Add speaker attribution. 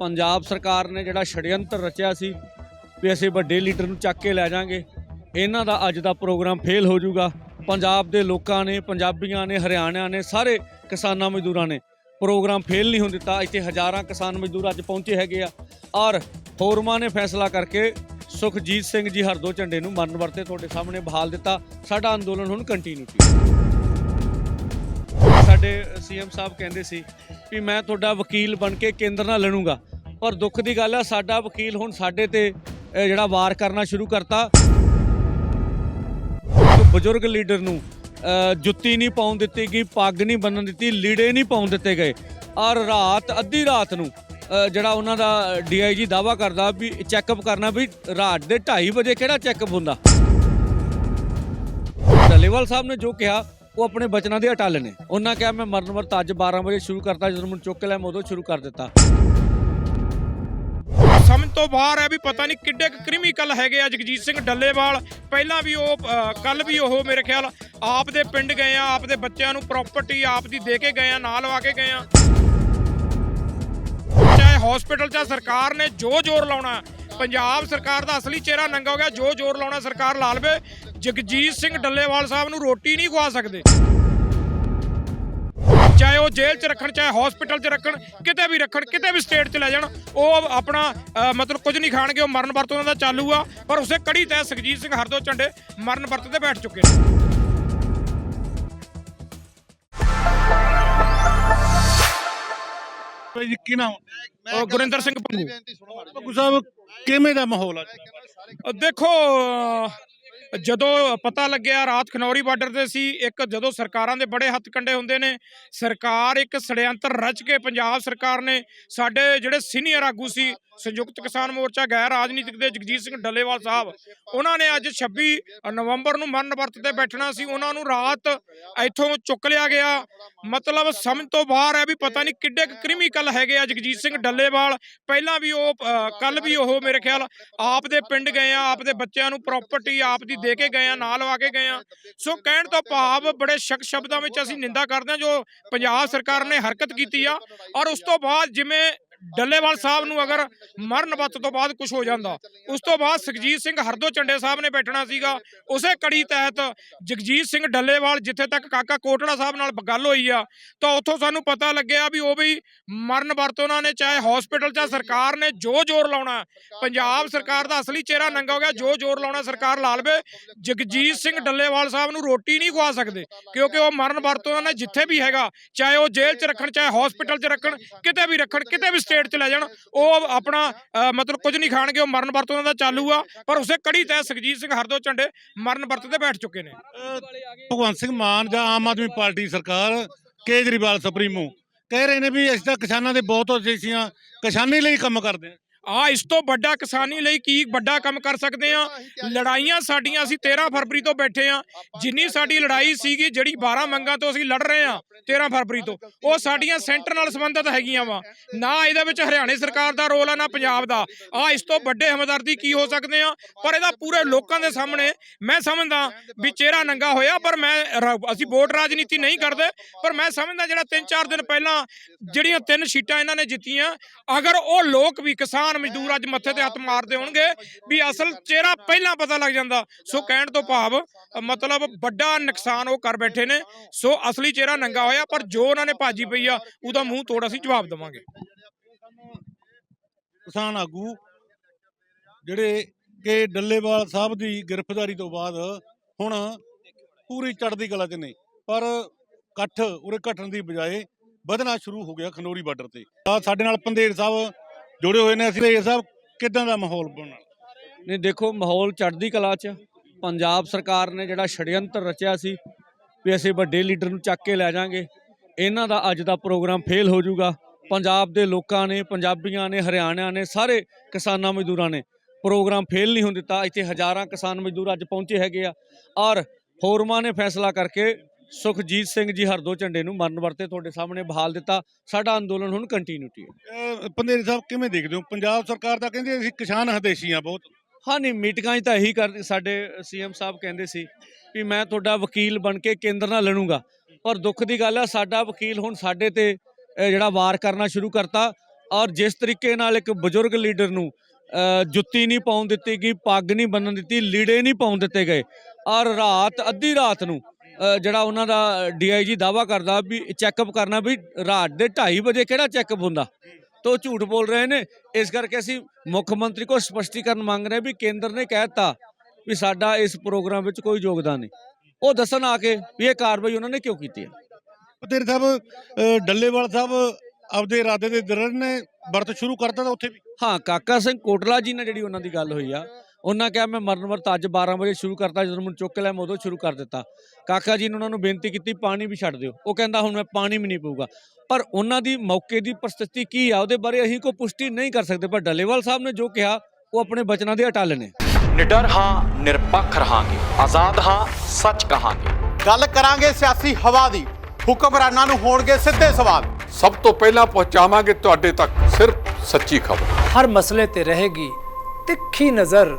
Speaker 1: ਪੰਜਾਬ ਸਰਕਾਰ ਨੇ ਜਿਹੜਾ ਛੜਯੰਤਰ ਰਚਿਆ ਸੀ ਵੀ ਅਸੀਂ ਵੱਡੇ ਲੀਡਰ ਨੂੰ ਚੱਕ ਕੇ ਲੈ ਜਾਾਂਗੇ ਇਹਨਾਂ ਦਾ ਅੱਜ ਦਾ ਪ੍ਰੋਗਰਾਮ ਫੇਲ ਹੋ ਜਾਊਗਾ। ਪੰਜਾਬ ਦੇ ਲੋਕਾਂ ਨੇ, ਪੰਜਾਬੀਆਂ ਨੇ, ਹਰਿਆਣਿਆਂ ਨੇ, ਸਾਰੇ ਕਿਸਾਨਾਂ ਮਜ਼ਦੂਰਾਂ ਨੇ ਪ੍ਰੋਗਰਾਮ ਫੇਲ ਨਹੀਂ ਹੋਣ ਦਿੱਤਾ। ਇੱਥੇ ਹਜ਼ਾਰਾਂ ਕਿਸਾਨ ਮਜ਼ਦੂਰ ਅੱਜ ਪਹੁੰਚੇ ਹੈਗੇ ਆ ਔਰ ਫੋਰਮਾਂ ਨੇ ਫੈਸਲਾ ਕਰਕੇ ਸੁਖਜੀਤ ਸਿੰਘ ਜੀ ਹਰਦੋ ਝੰਡੇ ਨੂੰ ਮਰਨ ਵਰਤੇ ਤੁਹਾਡੇ ਸਾਹਮਣੇ ਬਹਾਲ ਦਿੱਤਾ। ਸਾਡਾ ਅੰਦੋਲਨ ਹੁਣ ਕੰਟੀਨਿਊ ਕੰਟੀਨਿਊਟੀ ਸਾਡੇ ਸੀਐਮ ਸਾਹਿਬ ਕਹਿੰਦੇ ਸੀ ਵੀ ਮੈਂ ਤੁਹਾਡਾ ਵਕੀਲ ਬਣ ਕੇ ਕੇਂਦਰ ਨਾਲ ਲੜੂੰਗਾ। ਪਰ ਦੁੱਖ ਦੀ ਗੱਲ ਹੈ ਸਾਡਾ ਵਕੀਲ ਹੁਣ ਸਾਡੇ ਤੇ ਜਿਹੜਾ ਵਾਰ ਕਰਨਾ ਸ਼ੁਰੂ ਕਰਤਾ। ਬਜ਼ੁਰਗ ਲੀਡਰ ਨੂੰ ਜੁੱਤੀ ਨਹੀਂ ਪਾਉਣ ਦਿੱਤੀ ਗਈ, ਪੱਗ ਨਹੀਂ ਬੰਨਣ ਦਿੱਤੀ, ਲੀੜੇ ਨਹੀਂ ਪਾਉਣ ਦਿੱਤੇ ਗਏ। ਔਰ ਰਾਤ, ਅੱਧੀ ਰਾਤ ਨੂੰ ਜਿਹੜਾ ਉਹਨਾਂ ਦਾ ਡੀਆਈਜੀ ਦਾਵਾ ਕਰਦਾ ਵੀ ਚੈੱਕਅਪ ਕਰਨਾ ਵੀ ਰਾਤ ਦੇ 2:30 ਵਜੇ ਕਿਹੜਾ ਚੈੱਕਅਪ ਹੁੰਦਾ? ਟੱਲੇਵਾਲ ਸਾਹਿਬ ਨੇ ਜੋ ਕਿਹਾ ਉਹ ਆਪਣੇ ਬਚਨਾਂ ਦੇ ਅਟਲ ਨੇ। ਉਹਨਾਂ ਕਿਹਾ, ਮੈਂ ਮਰਨ ਵਰਤ ਅੱਜ 12 ਵਜੇ ਸ਼ੁਰੂ ਕਰਤਾ, ਜਦੋਂ ਮੈਨੂੰ ਚੁੱਕ ਲਿਆ ਮੈਂ ਉਦੋਂ ਸ਼ੁਰੂ ਕਰ ਦਿੱਤਾ।
Speaker 2: ਸਮਝ ਤੋਂ ਬਾਹਰ ਹੈ ਵੀ ਪਤਾ ਨਹੀਂ ਕਿੱਡੇ ਕੁ ਕ੍ਰਿਮੀਕਲ ਹੈਗੇ ਆ ਜਗਜੀਤ ਸਿੰਘ ਡੱਲੇਵਾਲ। ਪਹਿਲਾਂ ਵੀ ਉਹ ਕੱਲ ਵੀ ਉਹ ਮੇਰੇ ਖਿਆਲ ਆਪ ਦੇ ਪਿੰਡ ਗਏ ਆ ਆਪ ਦੇ ਬੱਚਿਆਂ ਨੂੰ ਪ੍ਰਾਪਰਟੀ ਆਪ ਦੀ ਦੇ ਕੇ ਗਏ ਆ, ਨਾਲ ਲਵਾ ਕੇ ਗਏ ਆ। ਚਾਹੇ ਹਸਪੀਟਲ 'ਚ। ਸਰਕਾਰ ਨੇ ਜੋ ਜ਼ੋਰ ਲਾਉਣਾ, ਪੰਜਾਬ ਸਰਕਾਰ ਦਾ ਅਸਲੀ ਚਿਹਰਾ ਨੰਗਾ ਹੋ ਗਿਆ। ਜੋ ਜ਼ੋਰ ਲਾਉਣਾ ਸਰਕਾਰ ਲਾ ਲਵੇ। ਜਗਜੀਤ ਸਿੰਘ ਡੱਲੇਵਾਲ ਸਾਹਿਬ ਨੂੰ ਰੋਟੀ ਨਹੀਂ ਖਵਾ ਸਕਦੇ। ਚਾਹੇ ਉਹ ਜੇਲ੍ਹ 'ਚ ਰੱਖਣ, ਚਾਹੇ ਹਸਪੀਟਲ 'ਚ ਰੱਖਣ, ਕਿਤੇ ਵੀ ਰੱਖਣ, ਕਿਤੇ ਵੀ ਸਟੇਟ 'ਚ ਲੈ ਜਾਣ, ਉਹ ਆਪਣਾ ਮਤਲਬ ਕੁਝ ਨਹੀਂ ਖਾਣਗੇ। ਉਹ ਮਰਨ ਵਰਤ ਉਹਨਾਂ ਦਾ ਚਾਲੂ ਆ। ਪਰ ਉਸੇ ਕੜੀ ਤਹਿ ਸੁਖਜੀਤ ਸਿੰਘ ਹਰਦੋ ਝੰਡੇ ਮਰਨ ਵਰਤ ਤੇ ਬੈਠ ਚੁੱਕੇ ਨੇ।
Speaker 3: ਜੀ ਕੀ ਨਾਮ
Speaker 2: ਉਹ ਗੁਰਿੰਦਰ ਸਿੰਘ ਪੰਗੂ
Speaker 3: ਭੱਗੂ ਸਾਹਿਬ ਕਿਵੇਂ ਦਾ ਮਾਹੌਲ ਆ?
Speaker 2: ਦੇਖੋ ਜਦੋਂ ਪਤਾ ਲੱਗਿਆ ਰਾਤ ਖਨੌਰੀ ਬਾਰਡਰ ਤੇ ਸੀ ਇੱਕ ਜਦੋਂ ਸਰਕਾਰਾਂ ਦੇ ਬੜੇ ਹੱਥ ਕੰਡੇ ਹੁੰਦੇ ਨੇ ਸਰਕਾਰ ਇੱਕ ષਡਯੰਤਰ ਰਚ ਕੇ ਪੰਜਾਬ ਸਰਕਾਰ ਨੇ ਸਾਡੇ ਜਿਹੜੇ ਸੀਨੀਅਰ ਆਗੂ ਸੀ ਸੰਯੁਕਤ ਕਿਸਾਨ ਮੋਰਚਾ ਗੈਰ ਰਾਜਨੀਤਿਕ ਦੇ ਜਗਜੀਤ ਸਿੰਘ ਡੱਲੇਵਾਲ ਸਾਹਿਬ, ਉਹਨਾਂ ਨੇ ਅੱਜ 26 ਨਵੰਬਰ ਨੂੰ ਮਰਨ ਵਰਤ ਤੇ ਬੈਠਣਾ ਸੀ। ਉਹਨਾਂ ਨੂੰ ਰਾਤ ਇੱਥੋਂ ਚੁੱਕ ਲਿਆ ਗਿਆ। ਮਤਲਬ ਸਮਝ ਤੋਂ ਬਾਹਰ ਹੈ ਵੀ ਪਤਾ ਨਹੀਂ ਕਿੱਡੇ ਕੁ ਕ੍ਰਿਮੀਕਲ ਹੈਗੇ ਆ ਜਗਜੀਤ ਸਿੰਘ ਡੱਲੇਵਾਲ। ਪਹਿਲਾਂ ਵੀ ਉਹ ਕੱਲ ਵੀ ਉਹ ਮੇਰੇ ਖਿਆਲ ਆਪ ਦੇ ਪਿੰਡ ਗਏ ਆ, ਆਪ ਦੇ ਬੱਚਿਆਂ ਨੂੰ ਪ੍ਰਾਪਰਟੀ ਆਪ ਦੀ ਦੇ ਕੇ ਗਏ ਆ, ਨਾਲ ਲਵਾ ਕੇ ਗਏ ਆ। ਸੋ ਕਹਿਣ ਤੋਂ ਭਾਵ ਬੜੇ ਸ਼ਕ ਸ਼ਬਦਾਂ ਵਿੱਚ ਅਸੀਂ ਨਿੰਦਾ ਕਰਦੇ ਹਾਂ, ਜੋ ਪੰਜਾਬ ਸਰਕਾਰ ਨੇ ਹਰਕਤ ਕੀਤੀ ਆ। ਔਰ ਉਸ ਤੋਂ ਬਾਅਦ ਜਿਵੇਂ ਡੱਲੇਵਾਲ ਸਾਹਿਬ ਨੂੰ ਅਗਰ ਮਰਨ ਵਤ ਤੋਂ ਬਾਅਦ ਕੁਝ ਹੋ ਜਾਂਦਾ। ਉਸ ਤੋਂ ਬਾਅਦ ਸੁਖਜੀਤ ਸਿੰਘ ਹਰਦੋ ਚੰਡੇ ਸਾਹਿਬ ਨੇ ਬੈਠਣਾ ਸੀਗਾ। ਉਸੇ ਕੜੀ ਤਹਿਤ ਜਗਜੀਤ ਸਿੰਘ ਡੱਲੇਵਾਲ ਜਿੱਥੇ ਤੱਕ ਕਾਕਾ ਕੋਟੜਾ ਸਾਹਿਬ ਨਾਲ ਗੱਲ ਹੋਈ ਆ, ਤਾਂ ਉੱਥੋਂ ਸਾਨੂੰ ਪਤਾ ਲੱਗਿਆ ਵੀ ਉਹ ਵੀ ਮਰਨ ਵਰਤ ਉਹਨਾਂ ਨੇ, ਚਾਹੇ ਹਸਪੀਟਲ 'ਚ ਸਰਕਾਰ ਨੇ ਜੋ ਜ਼ੋਰ ਲਾਉਣਾ, ਪੰਜਾਬ ਸਰਕਾਰ ਦਾ ਅਸਲੀ ਚਿਹਰਾ ਨੰਗਾ ਹੋ ਗਿਆ, ਜੋ ਜ਼ੋਰ ਲਾਉਣਾ ਸਰਕਾਰ ਲਾ ਲਵੇ, ਜਗਜੀਤ ਸਿੰਘ ਡੱਲੇਵਾਲ ਸਾਹਿਬ ਨੂੰ ਰੋਟੀ ਨਹੀਂ ਖਵਾ ਸਕਦੇ, ਕਿਉਂਕਿ ਉਹ ਮਰਨ ਵਰਤ ਉਹਨਾਂ ਨੇ ਜਿੱਥੇ ਵੀ ਹੈਗਾ, ਚਾਹੇ ਉਹ ਜੇਲ੍ਹ 'ਚ ਰੱਖਣ, ਚਾਹੇ ਹਸਪੀਟਲ 'ਚ ਰੱਖਣ, ਕਿਤੇ ਵੀ ਰੱਖਣ, ਕਿਤੇ ਵੀ ਸਟੇਟ 'ਚ ਲੈ ਜਾਣ। ਉਹ ਆਪਣਾ ਮਤਲਬ ਕੁਝ ਨਹੀਂ ਖਾਣਗੇ, ਉਹ ਮਰਨ ਵਰਤ ਉਹਨਾਂ ਦਾ ਚਾਲੂ ਆ। ਪਰ ਉਸੇ ਕੜੀ ਤਹਿ ਸੁਖਜੀਤ ਸਿੰਘ ਹਰਦੋ ਝੰਡੇ ਮਰਨ ਵਰਤ ਤੇ ਬੈਠ ਚੁੱਕੇ ਨੇ।
Speaker 3: ਭਗਵੰਤ ਸਿੰਘ ਮਾਨ ਜਾਂ ਆਮ ਆਦਮੀ ਪਾਰਟੀ ਸਰਕਾਰ, ਕੇਜਰੀਵਾਲ ਸੁਪਰੀਮੋ, ਕਹਿ ਰਹੇ ਨੇ ਵੀ ਅਸੀਂ ਤਾਂ ਕਿਸਾਨਾਂ ਦੇ ਬਹੁਤ ਅਸੀਂ ਕਿਸਾਨੀ ਲਈ ਕੰਮ ਕਰਦੇ ਹਾਂ
Speaker 2: ਆ, ਇਸ ਤੋਂ ਵੱਡਾ ਕਿਸਾਨੀ ਲਈ ਕੀ ਵੱਡਾ ਕੰਮ ਕਰ ਸਕਦੇ ਆ? ਲੜਾਈਆਂ ਸਾਡੀਆਂ, ਅਸੀਂ 13 ਫਰਵਰੀ ਤੋਂ ਬੈਠੇ ਆ। ਜਿੰਨੀ ਸਾਡੀ ਲੜਾਈ ਸੀਗੀ, ਜਿਹੜੀ 12 ਮੰਗਾਂ ਤੋਂ ਅਸੀਂ ਲੜ ਰਹੇ ਆ 13 ਫਰਵਰੀ ਤੋਂ, ਉਹ ਸਾਡੀਆਂ ਸੈਂਟਰ ਨਾਲ ਸੰਬੰਧਿਤ ਹੈਗੀਆਂ ਵਾ। ਨਾ ਇਹਦੇ ਵਿੱਚ ਹਰਿਆਣੇ ਸਰਕਾਰ ਦਾ ਰੋਲ ਆ, ਨਾ ਪੰਜਾਬ ਦਾ। ਆ, ਇਸ ਤੋਂ ਵੱਡੇ ਹਮਦਰਦੀ ਕੀ ਹੋ ਸਕਦੇ ਆ? ਪਰ ਇਹਦਾ ਪੂਰੇ ਲੋਕਾਂ ਦੇ ਸਾਹਮਣੇ ਮੈਂ ਸਮਝਦਾ ਵੀ ਚਿਹਰਾ ਨੰਗਾ ਹੋਇਆ, ਪਰ ਮੈਂ ਰ- ਅਸੀਂ ਵੋਟ ਰਾਜਨੀਤੀ ਨਹੀਂ ਕਰਦੇ, ਪਰ ਮੈਂ ਸਮਝਦਾ ਜਿਹੜਾ 3-4 ਦਿਨ ਪਹਿਲਾਂ ਜਿਹੜੀਆਂ ਤਿੰਨ ਸੀਟਾਂ ਇਹਨਾਂ ਨੇ ਜਿੱਤੀਆਂ, ਅਗਰ ਉਹ ਲੋਕ ਵੀ ਕਿਸਾਨ ਮਜ਼ਦੂਰ ਅੱਜ ਮੱਥੇ ਤੇ ਹੱਥ ਮਾਰਦੇ ਹੋਣਗੇ ਵੀ ਅਸਲ ਚਿਹਰਾ ਪਹਿਲਾਂ ਪਤਾ ਲੱਗ ਜਾਂਦਾ। ਸੋ ਕਹਿਣ ਤੋਂ ਭਾਵ, ਮਤਲਬ ਵੱਡਾ ਨੁਕਸਾਨ ਉਹ ਕਰ ਬੈਠੇ ਨੇ। ਸੋ ਅਸਲੀ ਚਿਹਰਾ ਨੰਗਾ ਹੋਇਆ, ਪਰ ਜੋ ਉਹਨਾਂ ਨੇ ਭਾਜੀ ਪਈ ਆ, ਉਹਦਾ ਮੂੰਹ ਤੋੜ ਅਸੀਂ ਜਵਾਬ ਦੇਵਾਂਗੇ।
Speaker 3: ਕਿਸਾਨ ਆਗੂ, ਜਿਹੜੇ ਕਿ ਡੱਲੇਵਾਲ ਸਾਹਿਬ ਦੀ ਗ੍ਰਿਫਤਾਰੀ ਤੋਂ ਬਾਅਦ ਹੁਣ ਪੂਰੀ ਚੜ੍ਹਦੀ ਕਲਾ 'ਚ ਨੇ, ਪਰ ਇਕੱਠ ਉਰੇ ਘਟਣ ਦੀ ਬਜਾਏ ਵਧਣਾ ਸ਼ੁਰੂ ਹੋ ਗਿਆ ਖਨੋਰੀ ਬਾਰਡਰ ਤੇ ਸਾਡੇ ਨਾਲ ਪੰਦੇਰ ਸਾਹਿਬ ਜੁੜੇ ਹੋਏ ਨੇ, ਅਸੀਂ ਇਹ ਸਭ ਕਿਦਾਂ ਦਾ ਮਾਹੌਲ ਬਣਾ
Speaker 1: ਨਹੀਂ, ਦੇਖੋ, ਮਾਹੌਲ ਚੜ੍ਹਦੀ ਕਲਾ 'ਚ ਪੰਜਾਬ ਸਰਕਾਰ ਨੇ ਜਿਹੜਾ ਛੜਯੰਤਰ ਰਚਿਆ ਸੀ ਵੀ ਅਸੀਂ ਵੱਡੇ ਲੀਡਰ ਨੂੰ ਚੱਕ ਕੇ ਲੈ ਜਾਾਂਗੇ ਇਹਨਾਂ ਦਾ ਅੱਜ ਦਾ ਪ੍ਰੋਗਰਾਮ ਫੇਲ ਹੋ ਜਾਊਗਾ। ਪੰਜਾਬ ਦੇ ਲੋਕਾਂ ਨੇ, ਪੰਜਾਬੀਆਂ ਨੇ, ਹਰਿਆਣਿਆਂ ਨੇ, ਸਾਰੇ ਕਿਸਾਨਾਂ ਮਜ਼ਦੂਰਾਂ ਨੇ ਪ੍ਰੋਗਰਾਮ ਫੇਲ ਨਹੀਂ ਹੋਣ ਦਿੱਤਾ। ਇੱਥੇ ਹਜ਼ਾਰਾਂ ਕਿਸਾਨ ਮਜ਼ਦੂਰ ਅੱਜ ਪਹੁੰਚੇ ਹੈਗੇ ਆ ਔਰ ਫੋਰਮਾਂ ਨੇ ਫੈਸਲਾ ਕਰਕੇ ਸੁਖਜੀਤ ਸਿੰਘ ਜੀ ਹਰਦੋ ਝੰਡੇ ਨੂੰ ਮਰਨ ਵਰਤੇ ਤੁਹਾਡੇ ਸਾਹਮਣੇ ਬਹਾਲ ਦਿੱਤਾ। ਸਾਡਾ ਅੰਦੋਲਨ ਹੁਣ ਕੰਟੀਨਿਊਟੀ ਹੈ।
Speaker 3: ਪੰਦੇਰ ਸਾਹਿਬ ਕਿਵੇਂ ਦੇਖਦੇ ਹੋ? ਪੰਜਾਬ ਸਰਕਾਰ ਤਾਂ ਕਹਿੰਦੀ ਅਸੀਂ ਕਿਸਾਨ ਹਦੇਸ਼ੀ ਆ ਬਹੁਤ।
Speaker 1: ਹਾਂ ਨਹੀਂ ਮੀਟਿੰਗਾਂ 'ਚ ਤਾਂ ਇਹੀ ਕਰ ਸਾਡੇ ਸੀਐਮ ਸਾਹਿਬ ਕਹਿੰਦੇ ਸੀ ਵੀ ਮੈਂ ਤੁਹਾਡਾ ਵਕੀਲ ਬਣ ਕੇ ਕੇਂਦਰ ਨਾਲ ਲੜੂੰਗਾ। ਪਰ ਦੁੱਖ ਦੀ ਗੱਲ ਹੈ ਸਾਡਾ ਵਕੀਲ ਹੁਣ ਸਾਡੇ ਤੇ ਅਹ, ਜਿਹੜਾ ਵਾਰ ਕਰਨਾ ਸ਼ੁਰੂ ਕਰਤਾ ਔਰ ਜਿਸ ਤਰੀਕੇ ਨਾਲ ਇੱਕ ਬਜ਼ੁਰਗ ਲੀਡਰ ਨੂੰ ਜੁੱਤੀ ਨਹੀਂ ਪਾਉਣ ਦਿੱਤੀ ਗਈ ਪੱਗ ਨਹੀਂ ਬੰਨਣ ਦਿੱਤੀ ਲੀੜੇ ਨਹੀਂ ਪਾਉਣ ਦਿੱਤੇ ਗਏ ਔਰ ਰਾਤ ਅੱਧੀ ਰਾਤ ਨੂੰ ਜਿਹੜਾ ਉਹਨਾਂ ਦਾ ਡੀਆਈਜੀ ਦਾਵਾ ਕਰਦਾ ਵੀ ਚੈੱਕਅਪ ਕਰਨਾ ਵੀ ਰਾਤ ਦੇ 2:30 ਵਜੇ ਕਿਹੜਾ ਚੈੱਕਅਪ ਹੁੰਦਾ? ਤਾਂ ਝੂਠ ਬੋਲ ਰਹੇ ਨੇ। ਇਸ ਕਰਕੇ ਅਸੀਂ ਮੁੱਖ ਮੰਤਰੀ ਕੋਲ ਸਪਸ਼ਟੀਕਰਨ ਮੰਗ ਰਹੇ ਵੀ ਕੇਂਦਰ ਨੇ ਕਹਿ ਦਿੱਤਾ ਵੀ ਸਾਡਾ ਇਸ ਪ੍ਰੋਗਰਾਮ ਵਿੱਚ ਕੋਈ ਯੋਗਦਾਨ ਨਹੀਂ। ਉਹ ਦੱਸਣ ਆ ਕੇ ਵੀ ਇਹ ਕਾਰਵਾਈ ਉਹਨਾਂ ਨੇ ਕਿਉਂ ਕੀਤੀ ਹੈ?
Speaker 3: ਪਤੇਰ ਸਾਹਿਬ ਡੱਲੇਵਾਲ ਸਾਹਿਬ ਆਪਦੇ ਇਰਾਦੇ ਦੇ ਦਰਨ ਨੇ ਵਰਤ ਸ਼ੁਰੂ ਕਰਤਾ ਤਾਂ ਉੱਥੇ ਵੀ।
Speaker 1: ਹਾਂ ਕਾਕਾ ਸਿੰਘ ਕੋਟਲਾ ਜੀ ਨਾਲ ਜਿਹੜੀ ਉਹਨਾਂ ਦੀ ਗੱਲ ਹੋਈ ਆ ਉਹਨਾਂ ਕਿਹਾ ਮੈਂ ਮਰਨ ਵਰਤ ਅੱਜ 12 ਵਜੇ ਸ਼ੁਰੂ ਕਰਤਾ ਜਦੋਂ ਮੈਨੂੰ ਚੁੱਕ ਲਿਆ ਮੈਂ ਉਦੋਂ ਸ਼ੁਰੂ ਕਰ ਦਿੱਤਾ। ਕਾਕਾ ਜੀ ਨੇ ਉਹਨਾਂ ਨੂੰ ਬੇਨਤੀ ਕੀਤੀ ਪਾਣੀ ਵੀ ਛੱਡ ਦਿਓ। ਉਹ ਕਹਿੰਦਾ ਹੁਣ ਮੈਂ ਪਾਣੀ ਵੀ ਨਹੀਂ ਪੀਊਗਾ। ਪਰ ਉਹਨਾਂ ਦੀ ਮੌਕੇ ਦੀ ਪ੍ਰਸਥਿਤੀ ਕੀ ਆ ਉਹਦੇ ਬਾਰੇ ਅਸੀਂ ਕੋਈ ਪੁਸ਼ਟੀ ਨਹੀਂ ਕਰ ਸਕਦੇ ਪਰ ਡੱਲੇਵਾਲ ਸਾਹਿਬ ਨੇ ਜੋ ਕਿਹਾ ਉਹ ਆਪਣੇ ਬਚਨਾਂ ਦੇ ਅਟਲ ਨੇ।
Speaker 4: ਨਿਡਰ ਹਾਂ ਨਿਰਪੱਖ ਰਹਾਂਗੇ। ਆਜ਼ਾਦ ਹਾਂ ਸੱਚ ਕਹਾਂਗੇ।
Speaker 5: ਗੱਲ ਕਰਾਂਗੇ ਸਿਆਸੀ ਹਵਾ ਦੀ। ਹੁਕਮਰਾਨਾਂ ਨੂੰ ਹੋਣਗੇ ਸਿੱਧੇ ਸਵਾਲ।
Speaker 6: ਸਭ ਤੋਂ ਪਹਿਲਾਂ ਪਹੁੰਚਾਵਾਂਗੇ ਤੁਹਾਡੇ ਤੱਕ ਸਿਰਫ ਸੱਚੀ ਖਬਰ।
Speaker 7: ਹਰ ਮਸਲੇ ਤੇ ਰਹੇਗੀ ਤਿੱਖੀ ਨਜ਼ਰ